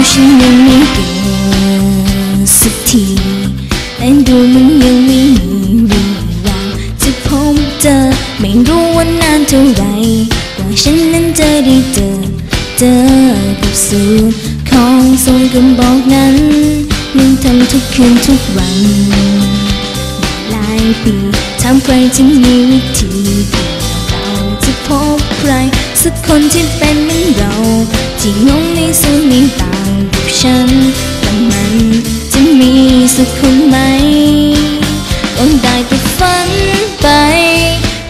ูฉันยังไม่เกินสักทีแต่ดูมันยังไม่มีเรื่องราวจะพบเจอไม่รู้ว่านานเท่าไหรกว่าฉันนั้นจะได้เจอ เจอกับสูตรของทรงกำบอกนั้นยังทำทุกคืนทุกวันหลายปีถามใครจะมีวิธีที่เราจะพบใคร สักคนที่เป็นเหมือนเรา ที่งงในส่วนนี้ต่างกับฉันแต่มันจะมีสักคนไหมก็ได้แต่ฝันไป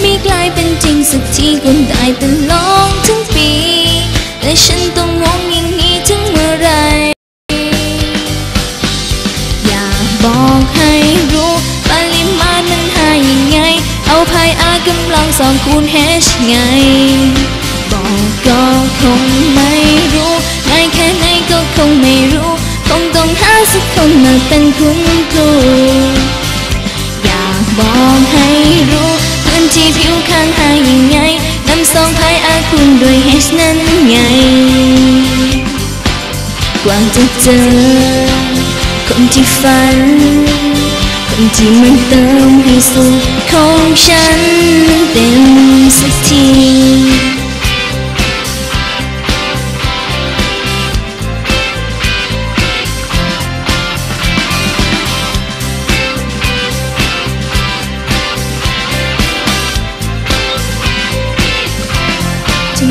ไม่กลายเป็นจริงสักทีก็ได้แต่ลองทั้งปีและฉันต้องงงอย่างนี้ถึงเมื่อไร อยากบอกให้รู้ปริมาณมันหายังไง เอาพายอากำลังสองคูณ h ไง มาเป็นคุณครูอยากบอกให้รู้พื้นที่ผิวข้างหายังไงนำสองพายอาคูณด้วย h นั้นไง กว่าจะเจอ คนที่ฝัน คนที่มันเติมให้สุขของฉันเต็มสักที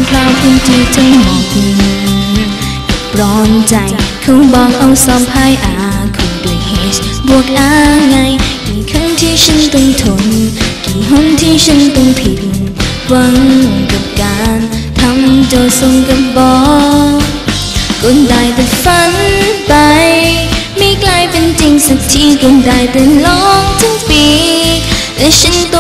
คราวพื้นที่ทั้งหมดร้อนใจเขาบอกเอาสอบพายอาคูณด้วย h บวกอาไง กี่ครั้งที่ฉันต้องทน กี่หนที่ฉันต้องผิดหวังกับการทำโจทย์ส่งกับบอกก็ได้แต่ฝันไป ไม่กลายเป็นจริงสักทีก็ได้แต่ลองทั้งปีแต่ฉันต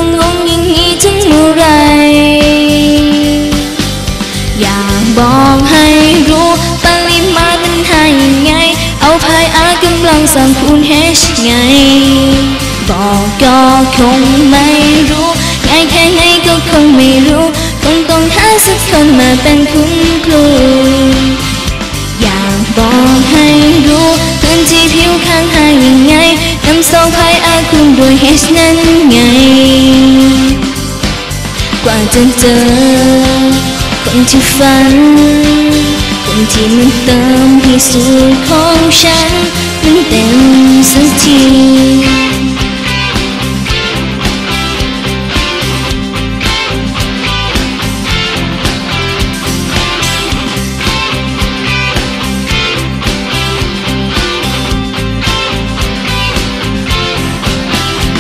สองคูณ h ไง บอกก็คงไม่รู้ง่ายแค่ไหนก็คงไม่รู้ คงต้องหาสักคนมาเป็นคุณครู อยากบอกให้รู้พื้นที่ผิวข้างหายังไงนำสองพายอาคูณด้วย h นั้นไง กว่าจะเจอ คนที่ฝันคนที่มันเติมให้สุขของฉัน มันเต็มสักที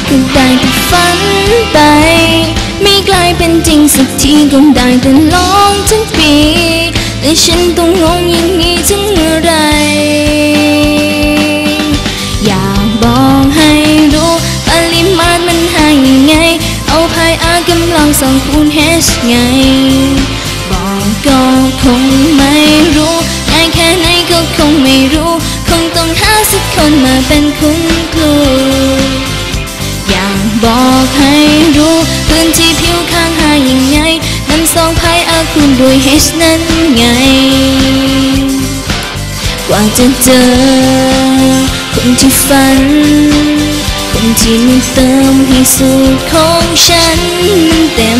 ก็ได้แต่ฝันไป ไม่กลายเป็นจริงสักทีก็ได้แต่ลองทั้งปี แต่ฉันต้องงง สองคูณ h ไง บอกก็คงไม่รู้ง่ายแค่ไหนก็คงไม่รู้ คงต้องหาสักคนมาเป็นคุณครู อยากบอกให้รู้ พื้นที่ผิวข้างหายังไงนำสองพายอาคูณด้วย h นั้นไง กว่าจะเจอคนที่ฝัน คนที่มันเติมให้สุดของฉันเต็ม